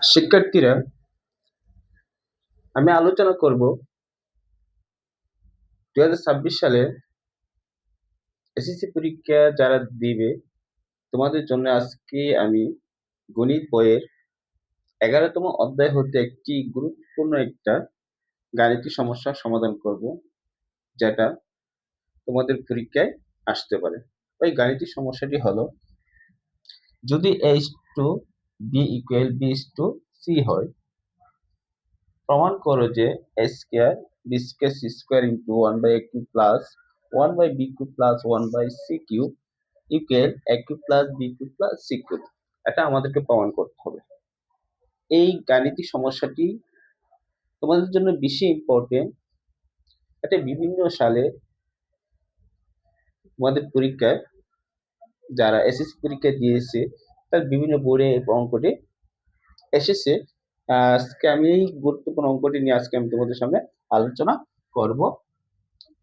শিক্ষার্থীরা, আমি আলোচনা করব দুই হাজার ছাব্বিশ সালে এসএসসি পরীক্ষা যারা দিবে, তোমাদের জন্য আজকে আমি গণিত বইয়ের এগারোতম অধ্যায় হতে একটি গুরুত্বপূর্ণ একটা গাণিতিক সমস্যার সমাধান করব, যেটা তোমাদের পরীক্ষায় আসতে পারে। ওই গাণিতিক সমস্যাটি হলো, যদি H to B equal B to C হয়, প্রমাণ করো যে A square B square C square into one by A cube plus one by B cube plus one by C cube equal A cube plus B cube plus C cube এটা আমাদেরকে প্রমাণ করতে হবে। এই গাণিতিক সমস্যাটি তোমাদের জন্য বেশি ইম্পর্টেন্ট এটা বিভিন্ন সালে তোমাদের পরীক্ষায় যারা এসএসসি পরীক্ষা দিয়েছে, তার বিভিন্ন বোর্ডে অঙ্কটি এসেছে। আজকে আমি এই গুরুত্বপূর্ণ অঙ্কটি নিয়ে আজকে আমি তোমাদের সামনে আলোচনা করব।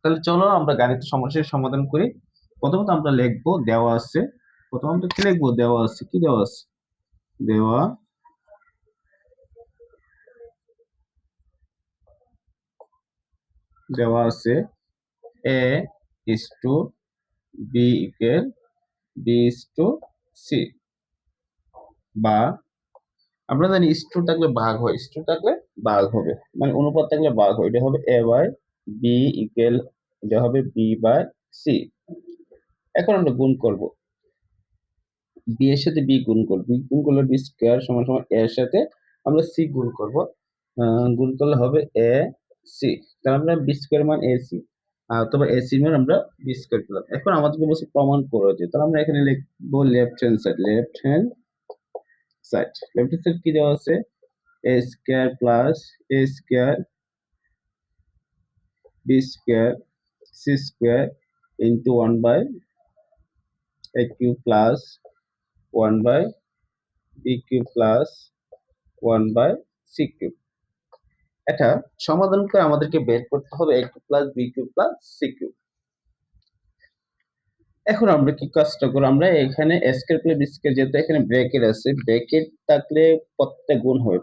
তাহলে চলো আমরা গাণিতিক সমস্যার সমাধান করি। প্রথমত আমরা লিখব, দেওয়া আছে। প্রথমত কি লিখব? দেওয়া আছে, কি দেওয়া আছে? দেওয়া দেওয়া আছে A is to B equal B is to C বা আমরা জানি স্টু থাকলে ভাগ হয় স্টু থাকলে ভাগ হবে। মানে অনুপাত থাকলে ভাগ হয়, এটা হবে এ বাই বি ইকুয়াল এটা হবে বি বাই সি এখন আমরা গুণ করব। বি এর সাথে বি গুণ করব বি গুণ করলে বি স্কোয়ার সমান সমান এর সাথে আমরা সি গুণ করব। গুণ করলে হবে এ সি তাহলে আমরা বি স্কোয়ার মান এ সি অথবা এ সি মান আমরা বি স্কোয়ার পেলাম। এখন আমাদেরকে বলছে প্রমাণ করে যে তাহলে আমরা এখানে লিখব left hand side left hand side left side কি দেওয়া আছে? A square plus A square B square C square into one by A cube plus one by B cube plus one by C cube এটা সমাধান করে আমাদেরকে বের করতে হবে A cube plus B cube plus C এখন আমরা কি কাজটা করব? আমরা এখানে স্কয়ার প্লাস বি স্কয়ার যেহেতু এখানে ব্র্যাকেট আছে ব্র্যাকেট থাকলে প্রত্যেক গুণ হবে।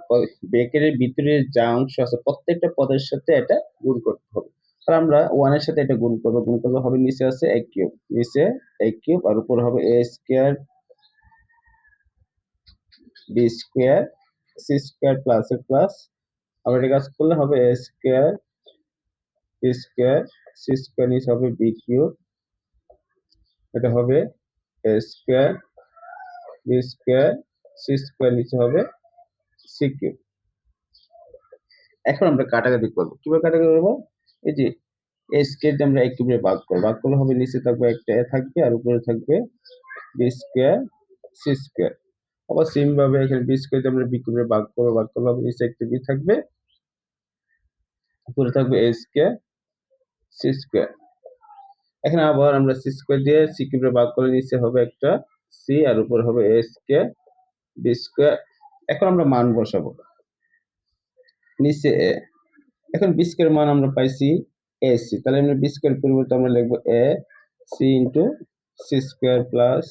ব্র্যাকেটের ভিতরে যা অংশ আছে, প্রত্যেকটা পদের সাথে এটা গুণ করতে হবে। আর আমরা ওয়ানের সাথে এটা গুণ করব। গুণ করলে হবে নিচে আছে এক কিউব নিচে এক কিউব আর উপর হবে A square B square C square plus এর প্লাস আবার এটা কাজ করলে হবে এ স্কয়ার সি স্কয়ার নিচে হবে বি কিউব এটা হবে A B square C square নিচে হবে সি কিউব এখন আমরা কাটাকাটি করব। কীভাবে কাটাকাটি করব? এই যে এ স্কোয়ার আমরা এক কিউবে ভাগ করব। ভাগ করলে হবে নিচে থাকবে একটা, এ থাকবে আর উপরে থাকবে বি স্কোয়ার সি স্কোয়ার আবার সেম ভাবে এখানে বি স্কোয়ার আমরা বি কিউবে ভাগ করব, ভাগ করলে হবে নিচে একটা বি থাকবে। উপরে থাকবে এ স্কোয়ার সি স্কোয়ার এখানে আবার আমরা সি স্কোয়ার দিয়ে সি কিউবে ভাগ করে নিচে হবে একটা সি আর উপর হবে এ স্কোয়ার বি স্কোয়ার এখন আমরা মান বসাবো। নিচে এ এখন বি স্কোয়ার মান আমরা পাইছি এ সি তাহলে আমরা বি স্কোয়ার পরিবর্তে আমরা লিখব A C into C square plus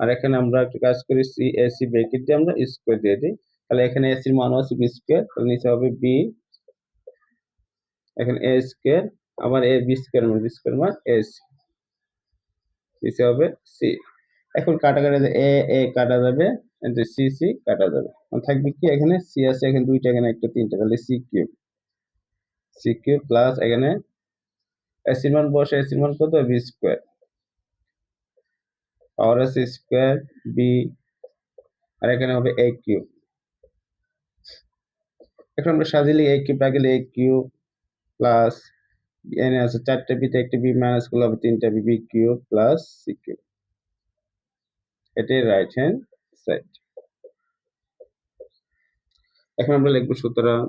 আর এখানে আমরা একটা কাজ করি সি এ সি ব্রেকেট দিয়ে আমরা স্কোয়ার দিয়ে দিই। তাহলে এখানে এ সির মান আছে বি স্কোয়ার তাহলে নিচে হবে বি এখানে এ স্কোয়ার আবার এ বি স্কোয়ার মান বি স্কোয়ার মান এ সি নিচে হবে সি এখন কাটা কাটা এ এ কাটা যাবে সি সি কাটা যাবে। থাকবে কি, এখানে সি আছে, এখানে দুইটা, এখানে একটা, তিনটা, তাহলে C cube C cube plus এখানে এসির মান বসে এসির মান কত? বি স্কোয়ার পাওয়ার আছে স্কোয়ার বি আর এখানে হবে এ কিউব এখন আমরা সাজিলে এ কিউব রাখলে এ কিউব প্লাস এনে আছে চারটা বিতে একটা বি মাইনাস করলে হবে তিনটা B B cube plus C cube এটাই রাইট হ্যান্ড সাইড এখন আমরা লিখব সুতরাং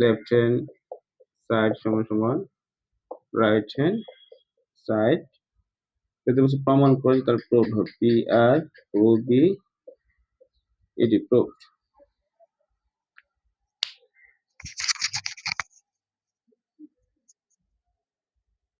লেফট হ্যান্ড সাইড সমান সমান রাইট হ্যান্ড সাইড যদি বলছি প্রমাণ করেন তার prove P R O B এটি প্রুভড